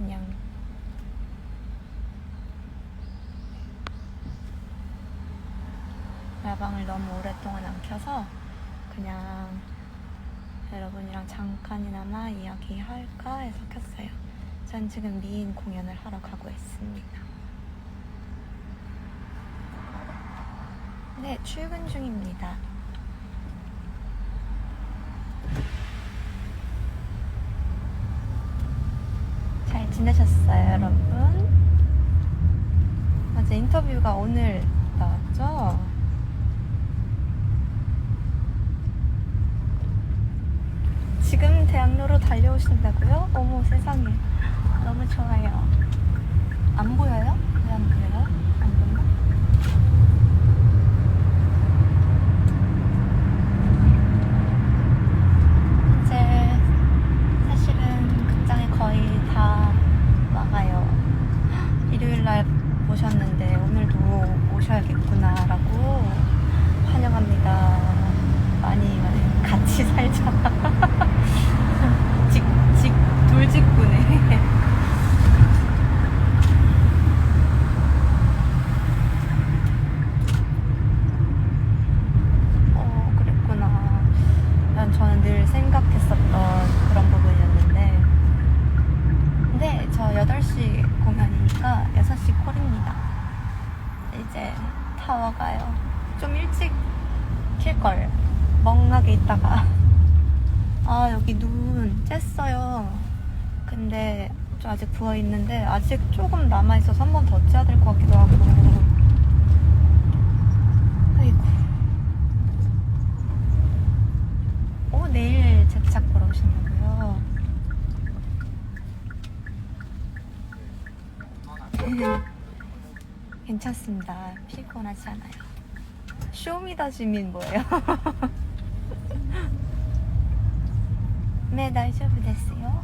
그냥 라방을 너무 오랫동안 안 켜서 그냥 여러분이랑 잠깐이나마 이야기할까 해서 켰어요. 전 지금 미인 공연을 하러 가고 있습니다. 네, 출근 중입니다. 지내셨어요, 여러분? 맞아, 인터뷰가 오늘 나왔죠? 지금 대학로로 달려오신다고요? 어머 세상에 너무 좋아요. 안 보여요? 안 보나? 이제 사실은 극장에 거의 다 와가요. 일요일 날 보셨는데 오늘도 오셔야겠구나라고 환영합니다. 많이 많이 같이 살자. 직, 직, 돌직구네. 어, 그랬구나. 난 저는 늘 생각했었던 그런 부분이었는데. 근데 저 8시 공연이니까 6시 콜입니다. 이제 타워 가요. 좀 일찍 킬걸. 멍하게 있다가. 아, 여기 눈 쬐어요. 근데 좀 아직 부어 있는데 아직 조금 남아있어서 한 번더 째야 될 것 같기도 하고. 아이고. 오, 내일 제작 보러 오신다고요? 괜찮습니다. 피곤하지 않아요. 쇼미더주민 뭐예요? 네, 大丈夫ですよ.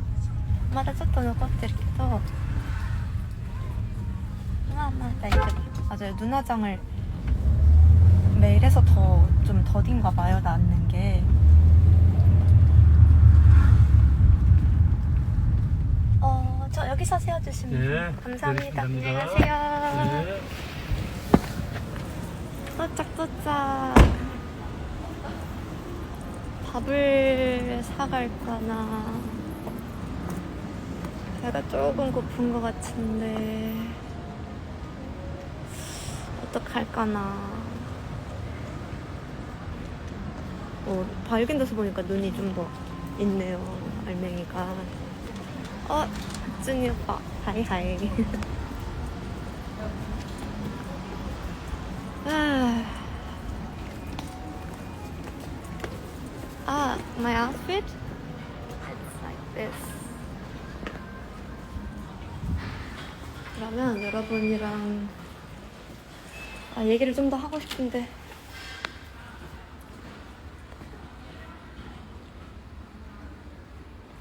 まだちょっと残ってるけど, 마, 마, 大丈夫. 맞아요. 눈화장을 매일 해서 더 좀 더딘가 봐요. 낫는 게. 저 여기서 세워주시면 네, 감사합니다. 네. 가세요. 네. 도착 도착 밥을 사갈까나 배가 조금 고픈 것 같은데 어떡할까나 어, 밝은 데서 보니까 눈이 좀 더 있네요 알맹이가 어 준이 오빠 하이하이 Ah. ah, my outfit? It's like this. 그러면 여러분이랑 아, 얘기를 좀 더 하고 싶은데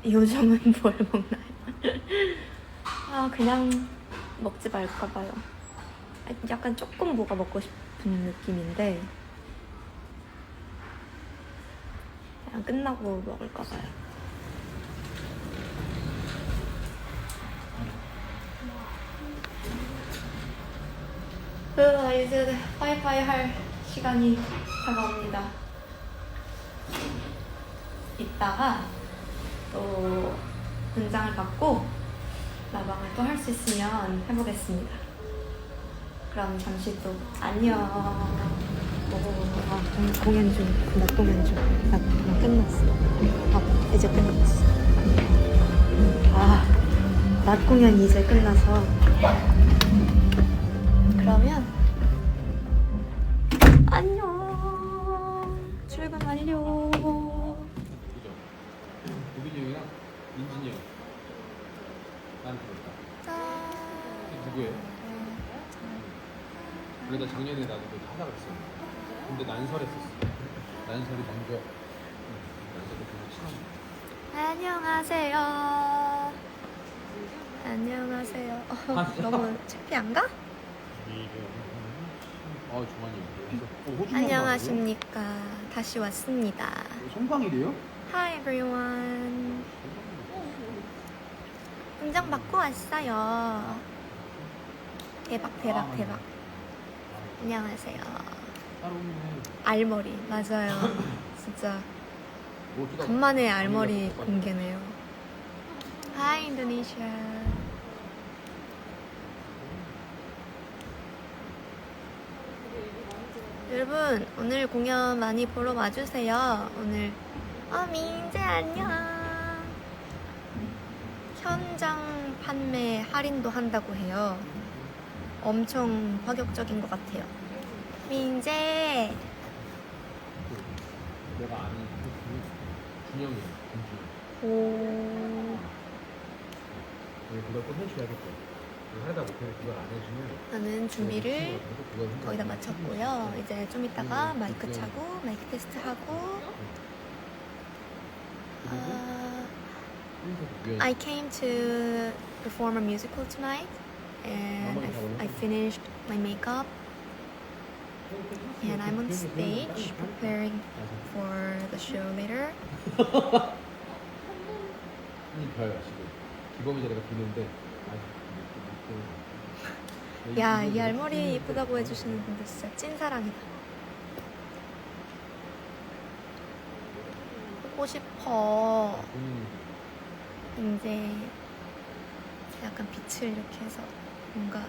요즘은 뭘 먹나요? 아 그냥 먹지 말까봐요. 약간 조금 뭐가 먹고 싶은 느낌인데 그냥 끝나고 먹을까 봐요. 으아, 이제 파이파이 할 시간이 다가옵니다. 이따가 또 분장을 받고 라방을 또 할 수 있으면 해보겠습니다. 그럼 잠시 또 안녕. 오, 아, 공- 공연 중, 낮 공연 중. 낮 공연 끝났어. 아, 이제 끝났어. 아, 낮 공연이 이제 끝나서. 그러다 작년에 나도 그거 하자 그랬어. 근데 난설했었어. 난설이 먼저. 응. 난설이 그거 처음. 안녕하세요. 안녕하세요. 어, 너무 창피한가? 어, 어 종환이. 그래서 어, 호주 안녕하십니까. 다시 왔습니다. 송광일이에요? Hi everyone. 분장 받고 왔어요. 대박 대박 대박. 안녕하세요. 알머리 맞아요. 진짜 뭐 간만에 알머리 공개네요. Hi 인도네시아. 여러분 오늘 공연 많이 보러 와주세요. 오늘 어 민재 안녕. 현장 판매 할인도 한다고 해요. 엄청 파격적인 것 같아요. 민재. 내가 아는 그 준영이 김준영. 오. 그걸 또 해줘야겠다. 하다 못해 그걸 안 해주면 저는 준비를 거의 다 마쳤고요. 이제 좀 이따가 마이크 차고 마이크 테스트 하고. 아, I came to perform a musical tonight, and I, I finished my makeup, and I'm on stage preparing for the show later. 이별 지금 기범이 자리가 비는데 아직 야, 이 알머리 예쁘다고 해주시는 분들 진짜 찐사랑이다. 보고 싶어. 본인 이제 약간 빛을 이렇게 해서 뭔가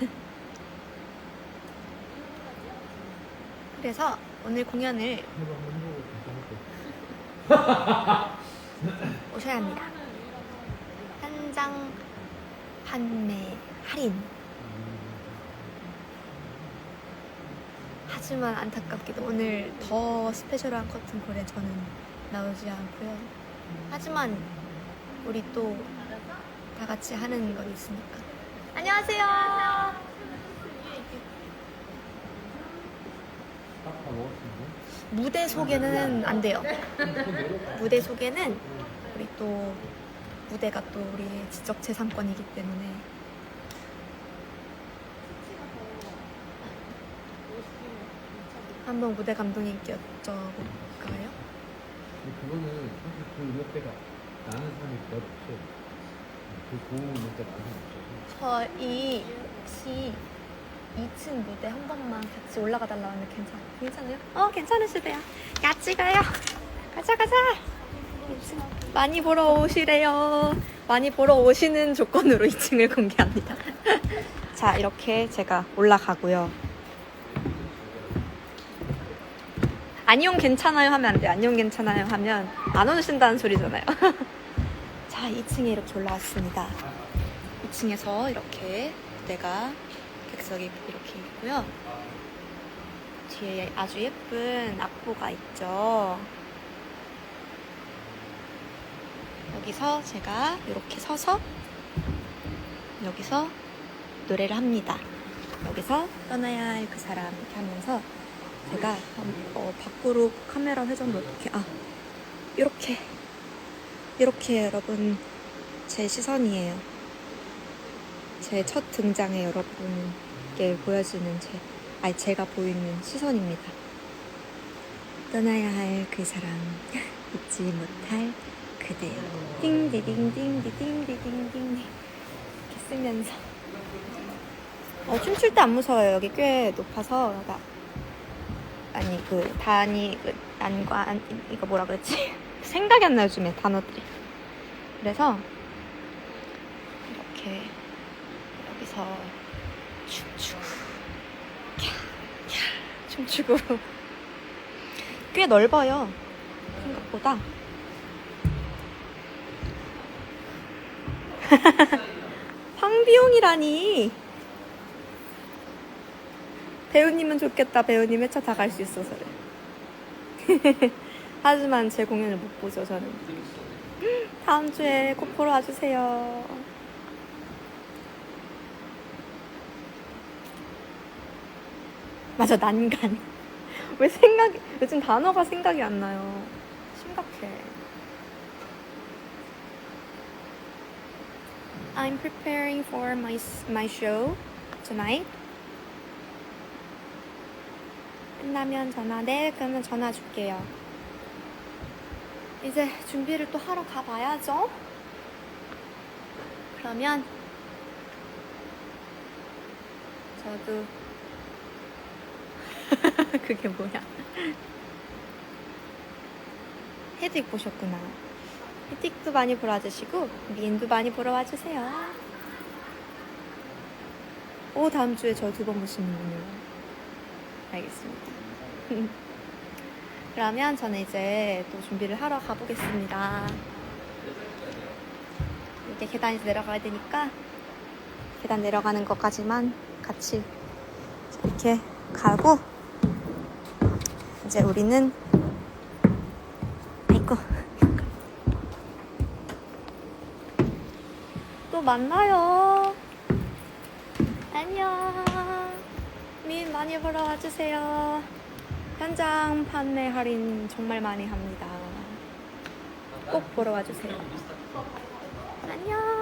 그래서 오늘 공연을 오셔야 합니다. 한장 판매 할인. 하지만 안타깝게도 오늘 더 스페셜한 커튼 콜에 저는 나오지 않고요. 하지만 우리 또 다 같이 하는 건 있으니까. 안녕하세요. 무대 소개는 안 돼요. 무대 소개는 우리 또 무대가 또 우리의 지적 재산권이기 때문에 한번 무대 감독님께 여쭤볼까요? 그거는 사실 그 음역대가 나는 사람이 별로 없어 그 고음 사람이 없어서 저희 혹시 2층 무대 한 번만 같이 올라가 달라고 하는데 괜찮, 괜찮아요? 어, 괜찮으시대요. 같이 가요. 가자, 가자. 2층 많이 보러 오시래요. 많이 보러 오시는 조건으로 2층을 공개합니다. 자, 이렇게 제가 올라가고요. 안녕 괜찮아요 하면 안 돼요. 안녕 괜찮아요 하면 안 오신다는 소리잖아요. 자, 2층에 이렇게 올라왔습니다. 2층에서 이렇게 무대가 객석이 이렇게 있고요. 뒤에 아주 예쁜 악보가 있죠. 여기서 제가 이렇게 서서 여기서 노래를 합니다. 여기서 떠나야 할 그 사람 이렇게 하면서 제가 한- 어, 밖으로 카메라 회전도 어떻게 아 이렇게 이렇게 여러분 제 시선이에요. 제 첫 등장에 여러분께 보여주는 제, 아니 제가 보이는 시선입니다. 떠나야 할 그 사람, 잊지 못할 그대여. 띵디딩띵디띵디띵띵 이렇게 쓰면서. 어, 춤출 때 안 무서워요. 여기 꽤 높아서. 나, 아니, 그, 단이, 그, 난관, 이거 뭐라 그랬지? 생각이 안 나요, 요즘에 단어들이. 그래서, 이렇게. 여기서 춤추고 캬, 캬, 춤추고 꽤 넓어요 생각보다 황비용이라니 배우님은 좋겠다 배우님 회차 다 갈 수 있어서 그래 하지만 제 공연을 못 보죠 저는. 다음 주에 꼭 보러 와주세요. 맞아 난간. 왜 생각이 요즘 단어가 생각이 안 나요. 심각해. I'm preparing for my my show tonight. 끝나면 전화. 네, 그러면 전화 줄게요. 이제 준비를 또 하러 가봐야죠. 그러면 저도 그게 뭐야? 헤드익 보셨구나. 헤드익도 많이 보러 와주시고 미인도 많이 보러 와주세요. 오 다음 주에 저 두 번 보시는군요. 알겠습니다. 그러면 저는 이제 또 준비를 하러 가보겠습니다. 이렇게 계단에서 내려가야 되니까 계단 내려가는 것까지만 같이 이렇게 가고 이제 우리는 아이고 또 만나요. 안녕. 민 많이 보러 와주세요. 현장 판매 할인 정말 많이 합니다. 꼭 보러 와주세요. 안녕.